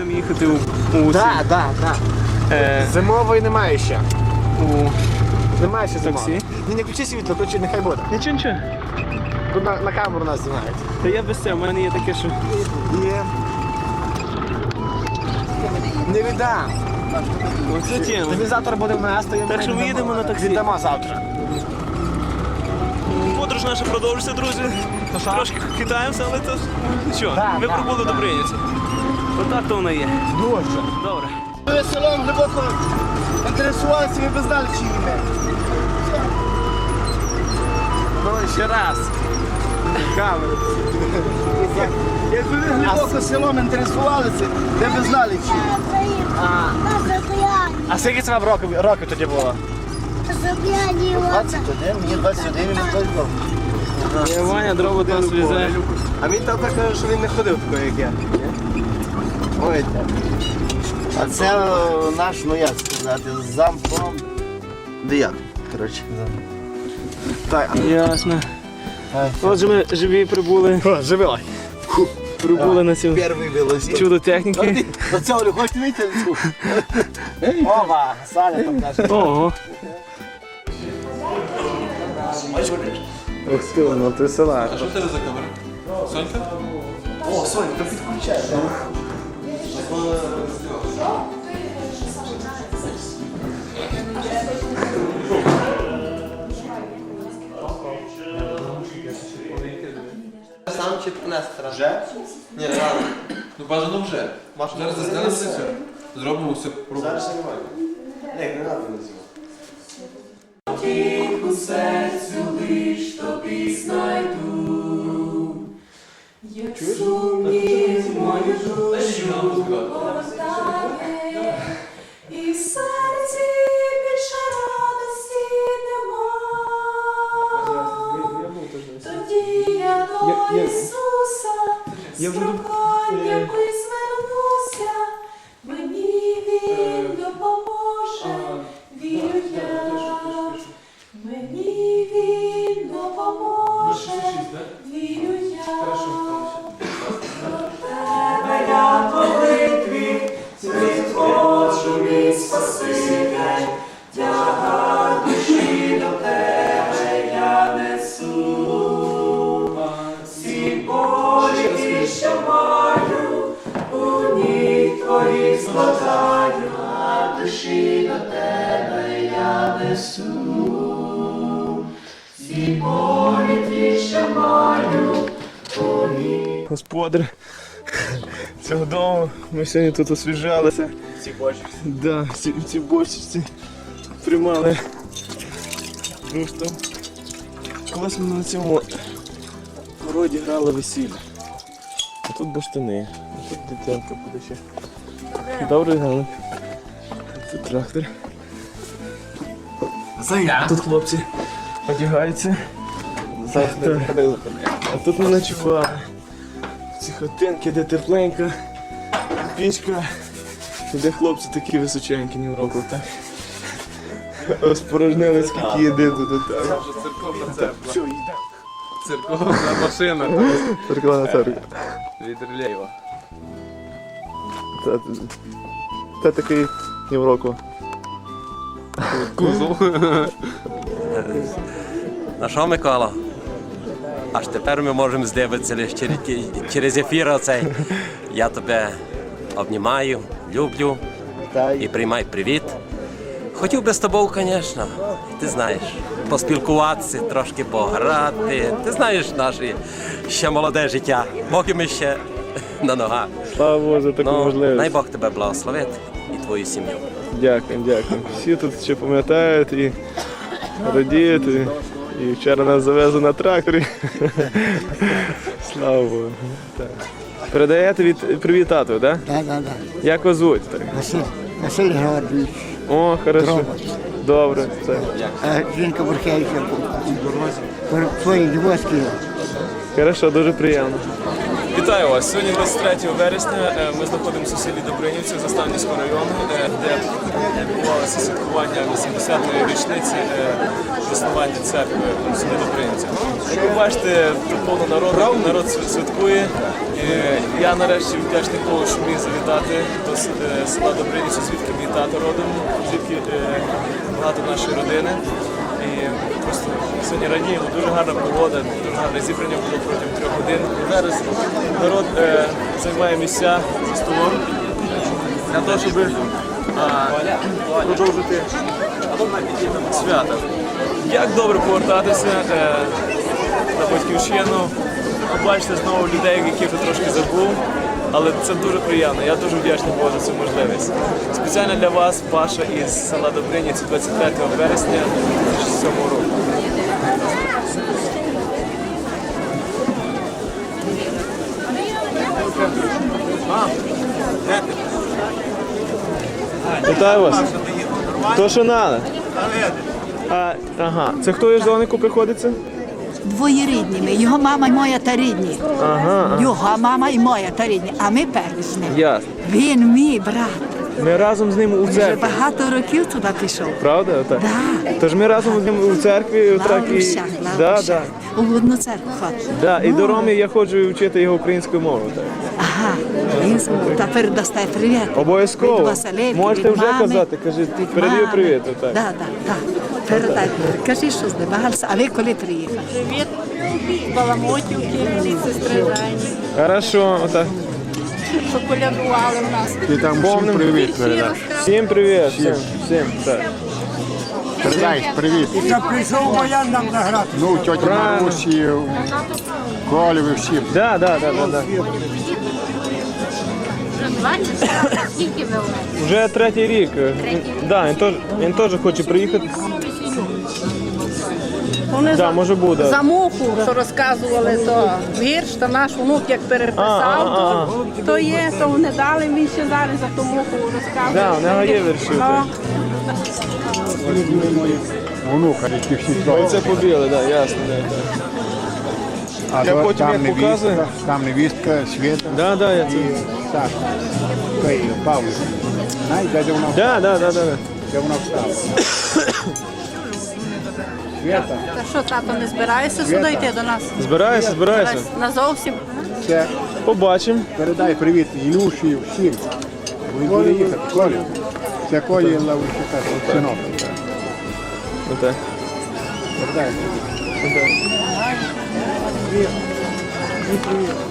будемо їхати у, у, Так, так, так. е, Зимової немає ще. у Немає ще Таксі? Ні, не включи світло, включи, нехай буде. Нічого, нічого. Тут на, на камеру нас знімають. Та я без цього, в мене є таке, що. Є. Не віддам. Оце тема. Тобі завтра буде в нас, то я Так що ми їдемо на таксі. Віддамо завтра. Подорож наша продовжується, друзі. Трошки хитаємося, але то нічого. Так, Ми так, пробули до прийняті. Отак то воно є. Дуже. Добре. Ви селом глибоко інтересувалися, ви б знали, чи ні. Ну, ще раз. Камеру. Якби ви глибоко селом інтересувалися, ви б знали, чи ні. А, а скільки це вам років, років тоді було? 21, мені 21, мені 22. Ваня дрова до нас. А він там так каже, що він не ходив такий, як я. Ой, так. А це о, наш, ну як сказати, зампом. Де як? Коротше. Так, Ясно. А, Отже, ми живі прибули. а, живила. Прибули на цю Перший велосипед. чудо техніки. До цього хочете вийти? Ова, Саня там каже. Ого. Ух ти, ну ти села. Що в тебе за камера? Сонька? О, Соня, то підключай. Сам чи принести раз? Вже? Ні, рано. Ну бажано вже. Зараз застанемо все. Зробимо все. Зараз Ні, не треба не І в серці більше радості нема. Тоді я до Ісуса страждання звернуся, цього дому. Ми сьогодні тут освіжалися. Ці бочки. Да, ці, ці бочці приймали дружство. Колись ми на цьому городі грали весілля. А тут баштани, а тут дитянка буде ще. Добрий ранок. Тут трактор. Зая. Тут хлопці одягаються. Так. А тут ми ночували. Хатинки, де тепленька, пічка, де хлопці такі височенькі ні в року, так? Спорожнили скільки їди тут. Так. церковна церква. Все, їдемо. Церковна машина Церква на від Релєєва. Це, це такий ні в року. Кузов. Ну що, Микола? Аж тепер ми можемо здивитися лише через, через ефір оцей. Я тебе обнімаю, люблю і приймай привіт. Хотів би з тобою, звісно, ти знаєш, поспілкуватися, трошки пограти. Ти знаєш наше ще молоде життя, поки ми ще на ногах. Слава Богу за таку Ну, можливість. най Бог тебе благословить і твою сім'ю. Дякую, дякую. Всі тут ще пам'ятають і радіють. І, і вчора нас завезли на тракторі. Слава Богу. Так. Передаєте від привіт тату, так? Так, так, так. Як вас звуть? Так? Василь, Василь Георгійович, О, хорошо. Дробач. Добре. Це. а жінка Бурхевича, твої дівоські. Хорошо, дуже приємно. Вітаю вас! Сьогодні 23 вересня. Е, Ми знаходимося в селі Добринівці Заставницького району, е, де відбувалося святкування 80-ї річниці е, заснування церкви у селі Добринівці. Як ви бачите, повно народу, народ святкує. Я нарешті вдячний Богу, що міг завітати до села Добринівці, звідки мій тато родом, звідки багато нашої родини. Просто сьогодні радіємо, дуже гарна погода, дуже гарне зібрання було протягом трьох годин. Зараз народ е, займає місця за столом для того, щоб а, продовжити свято. Як добре повертатися е, на батьківщину, побачити знову людей, яких я трошки забув. Але це дуже приємно. Я дуже вдячний Богу за цю можливість. Спеціально для вас Паша із села Добриніці 23 вересня 2007 року. Вітаю вас. То що надо? А, ага. Це хто із донику приходиться? Двоєрідніми. Його мама і моя та рідні. Ага. Його мама і моя та рідні. А ми перші. Ясно. Він мій брат. Ми разом з ним у Вже церкві. багато років туди пішов. Правда? Отак? Да. Тож ми разом з ним у церкві. отак і... Лаврущах, Да, да. У одну церкву ходить. Да, і до Роми я ходжу вчити його українською мовою. Так. Ага. Він з- та передасте привіт. Від Обов'язково. Василевки, Можете від вже мами. казати, кажи, ти передаю Мами. привіт. Отак. Да, да, да. Передай. Кажи, що здивався. А ви коли приїхали? Привіт, Баламотівки, сестри Жені, Хорошо, отак. що колядували в нас. Ти там всім привіт передаш. Всім привіт. Всім, всім, так. Передай привіт. Я прийшов воян нам награти. Ну, тьоті Марусі, Колєві, всім. Да, да, да, да, да. Скільки ви Вже третій рік. Він, да, він теж, він теж хоче приїхати. Вони Да, за, може буде. за муху, що розказували, то вірш, та наш внук як переписав, А, а, а, то, то є, то вони дали, він ще зараз за ту муху розказує. Да, нього є вірші. Які всі троє. Це побіли, да, ясно, да, да. А Я потім там як невістка, показую. Там невістка, Света Да, да, я це. і Саша. Павло. Знаєш, де вона, Да, да, да, да. да. де вона встала? Света, та що, тато, не збираєшся сюди йти до нас? Збираюся, збирайся. Назовсім. це Побачимо. передай привіт Ілюші, всім. Він буде їхати, Колі. Це Колі Лаврищука, синок. Отак. Передай. А,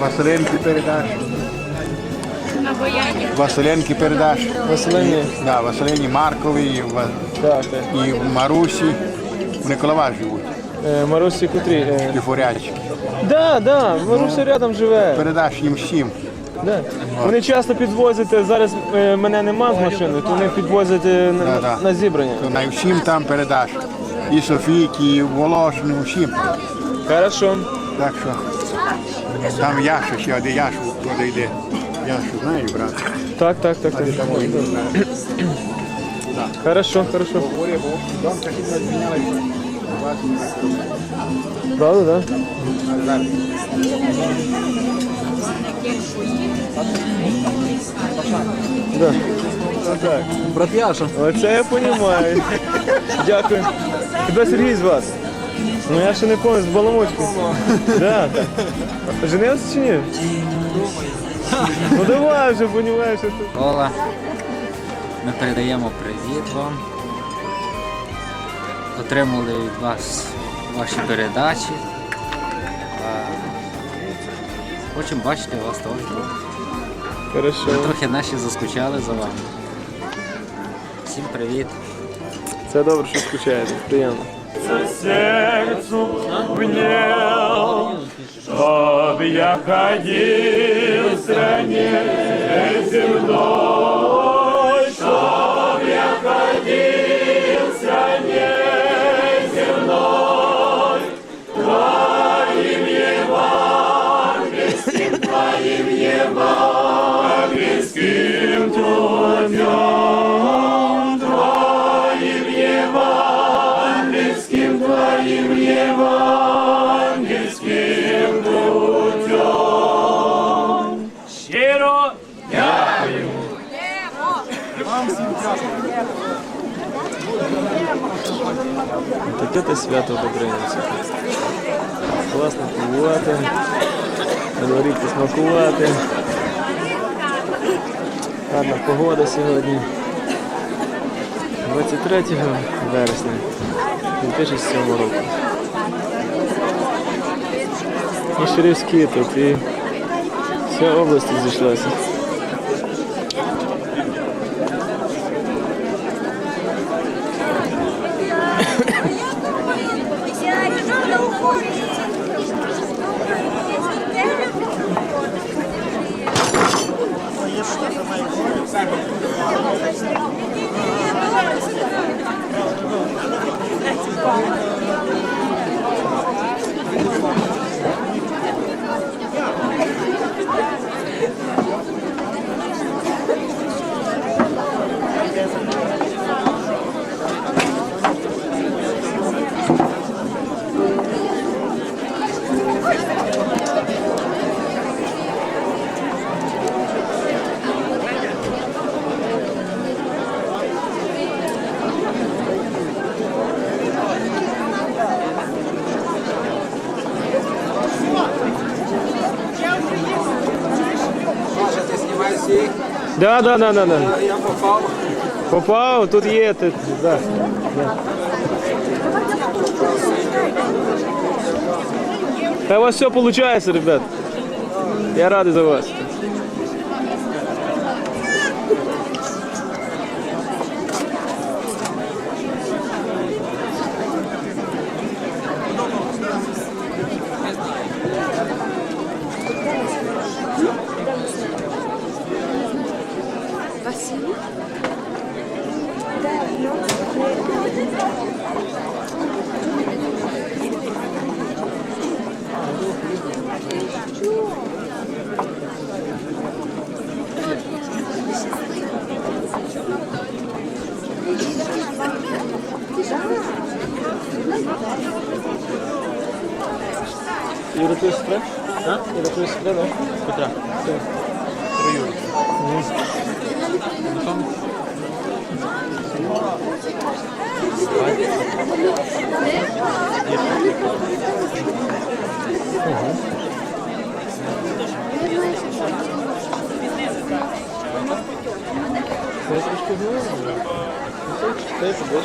Василенки передаш. Василенки передаш. Василині. Да, Василині Маркові і, Так, так. і Марусі. Вони колова живуть, Е, Марусі котрі. Е, Тифорячки. да, да, Маруся рядом живе. Передаш їм всім. Да. Вони часто підвозять, е, зараз е, мене нема з машиною, то вони підвозять е, на, Да, да. на зібрання. То на всім там передаш. І Софійки, і Волошину, всім. Хорошо. Так що там Яша ще один Яшу туди йде. Яшу знаю, брат. Так, так, так, так. Хорошо, хорошо. Правда, да? Да. Так. Брат Яша. Оце я розумію. Дякую. Тебе Сергій з вас. Ну я ще не пам'ятаю, з Баламутки. Да. Женився чи ні? Ну давай вже, розумієш, що ти. Ола. Ми передаємо привіт вам. Отримали від вас ваші передачі. А, Хочемо бачити вас теж. Хорошо. Ми трохи наші заскучали за вами. Всім привіт. Це добре, що скучаєте. Приємно. Серцю внял, чтоб я ходил в стране земной, Святе свято Добринівці. Класно пивувати, на дворі посмакувати. Гарна погода сьогодні. 23 вересня 2007 року. І Шерівські тут, і вся область зійшлася. Да, да, да, да, да. Я попав. Попав, тут є. Тут, да, да. У вас все получается, ребят. Я радий за вас. Я трошки знаю. Ти підеш.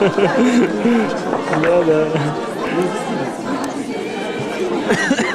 Да, да.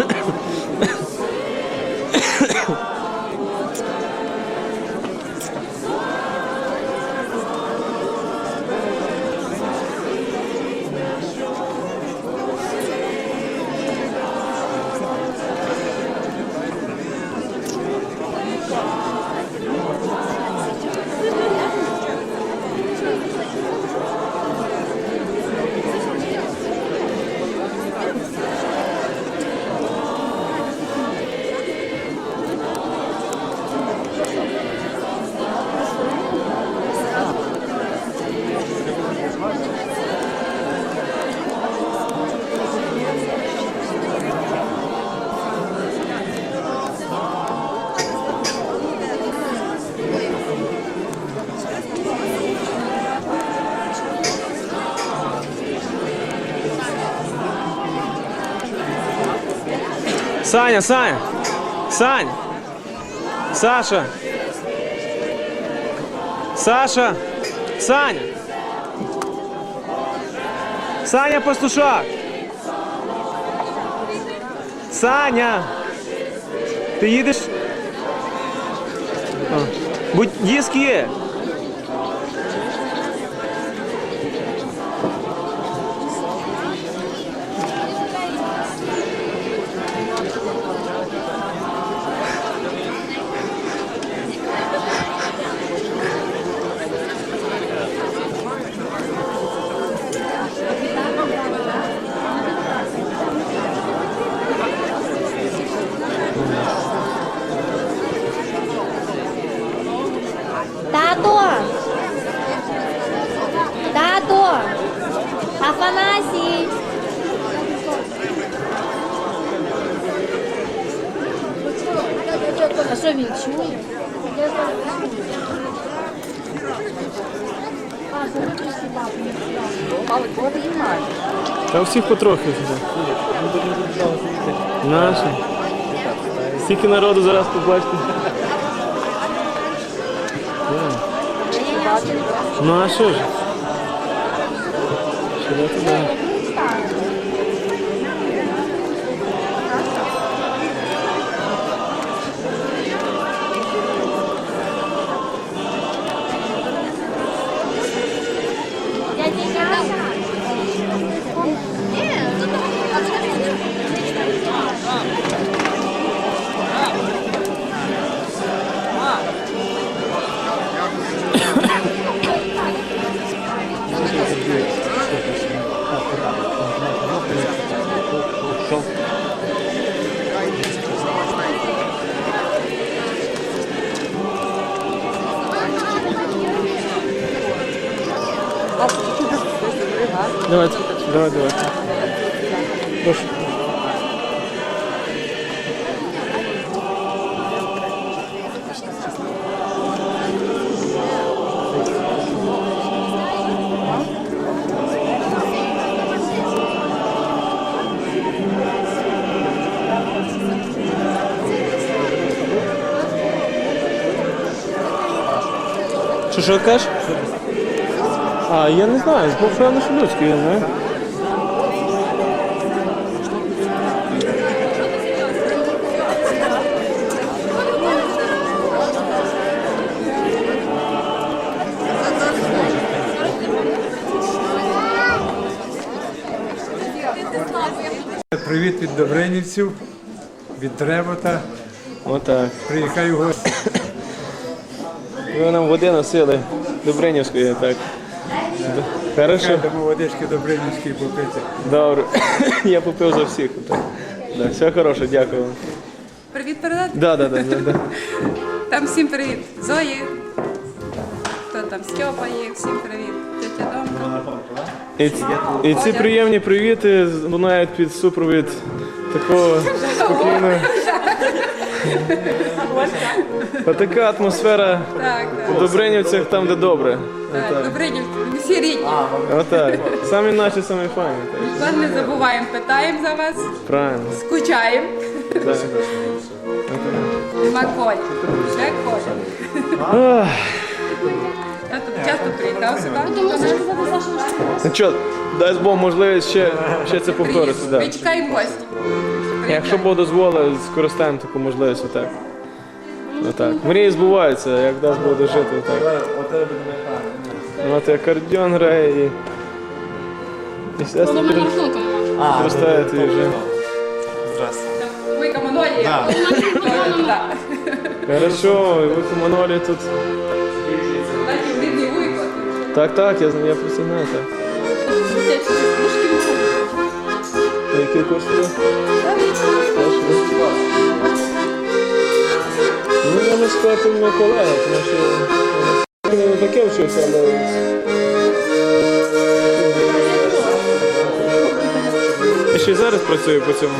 Саня, Саня! Сань! Саша! Саша! Саня! Саня Пастушак! Саня! Ти їдеш? Будь диск є. Він чує. Та у всіх потрохи. Наші. Стільки народу зараз побачите. Ну а що ж? Що да, то да. Давайте, давай, давайте. Прошу. Що, що кажеш? А, я не знаю, певно, що людський, я знаю. Привіт від Добринівців, від Дребота. Отак. Приїхаю гості. Ви нам води носили Добринівської, так. Хорошо. Тому водички Добринівської попити. Добре. Я попив за всіх. Да, все хороше, дякую. Привіт передати. Да, да, да, да, да. Там всім привіт. Зої. Хто там Стьопа є, всім привіт. Тетя Домка. І, ці- і ці приємні привіти лунають під супровід такого спокійного. Отака атмосфера Так, у Добринівцях там, де добре. так. так. Всі рідні. Отак. Самі наші, самі файні. Так. Вас не забуваємо, питаємо за вас, Правильно. скучаємо. Так. Нема Колі. Де Коля? Ах, Я тут часто приїхав сюди. Сашу, що Ну що, дасть Бог можливість ще, ще це повторити. Да. Чекаємо гості. Якщо Бог дозволить, скористаємо таку можливість отак. Отак. Мрії збуваються, як дасть Бог дожити. Отак. Ну, От акордеон грає і. І сестри Коли мене рахунку нема. зростають і вже. Вика Манолія. Так. Хорошо, і ви по Манолі тут. Такий дивний вуйко. Так, так, я знаю, я просто знаю так. А Який курс туди? Ну, я не мій колега, тому що не таке вчився, але. Я ще й зараз працюю по цьому.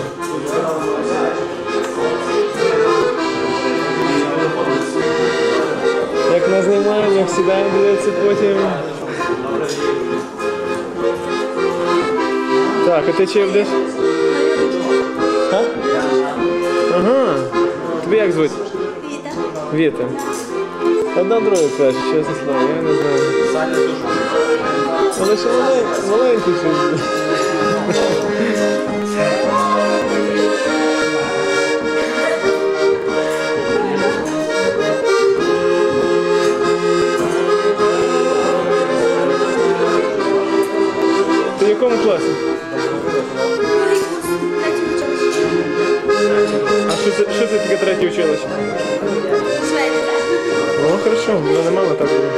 Як на зніманнях сідаємо дивитися потім. Так, а ти чим йдеш? А? Ага. Тобі як звуть? Віта. Віта. Одна друга краще, чесно слово, я не знаю. Але ще малень- маленький щось. Ти в якому класі? А що це, що це таке третє училище? О, хорошо, в мене так було.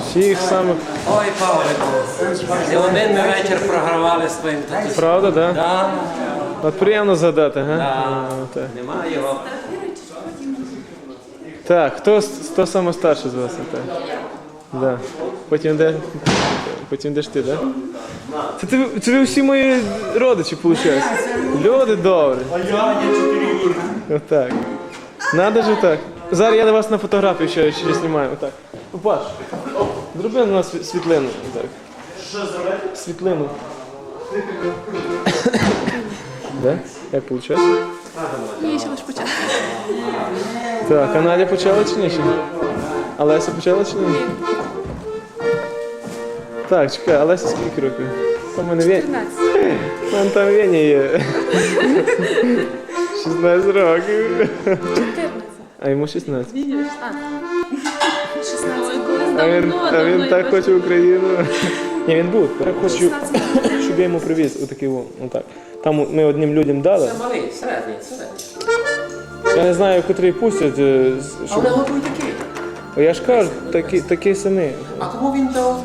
Всіх самих. Ой, Павлику, не один ми вечір програвали з твоїм татусем. Правда, так? Да? Да, От приємно згадати, га? Да. А, так. Нема його. Так, хто, хто саме старший з вас? Так. Да. Потім де. Потім йдеш ти, так? Да? Це, ти, це ви всі мої родичі, виходить. Люди добрі. А я, чотири Отак. Надо ж так. Зараз я на вас на фотографію ще, ще знімаю. Отак. Паш, зроби на нас світлину. Отак. Що зробити? Світлину. Да? Як виходить? Ні, ще лише почати. Так, а Надя почала чи ні? ще? А Леся почала чи ні? Так, чекай, а скільки років? Там мене Веня. 14. Вон там Веня є. 16 років. 14. А йому 16. Видиш? А. 16 колись А він, а він так хоче Україну. Ні, він був. Я хочу, щоб я йому привіз отакий отак. Там ми одним людям дали. Це Малий, середній, середній. Я не знаю, котрий пустять. е, Щоб... Але готуй такий. Я ж кажу, такий, такий самий. А кому він дав?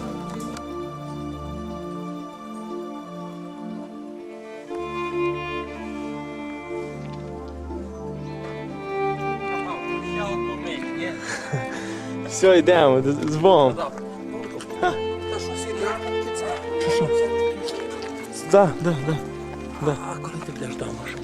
Все, йдемо, з- з Богом. Да, да, да. А коли ти будеш вдома? що?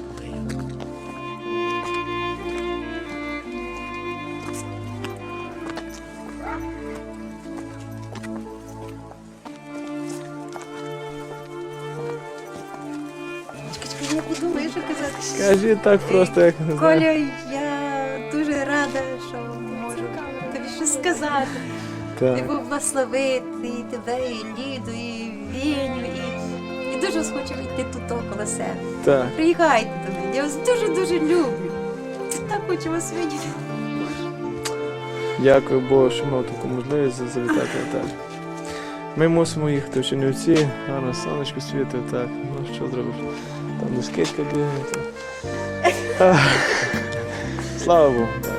Я не подумаю, що казати. Кажи так просто, як не знаю. Коля, сказати. Ти Так. був благословити і тебе, і Ліду, і Віню, і, і дуже хочу йти тут около себе. Так. Приїхайте до мене, я вас дуже-дуже люблю. Так хочу вас видіти. Дякую Богу, що мав таку можливість завітати Наталю. Ми мусимо їхати в Чернівці, гарно сонечко світить, так. Ну що зробиш? Там не скидка бігає. Слава Богу. так.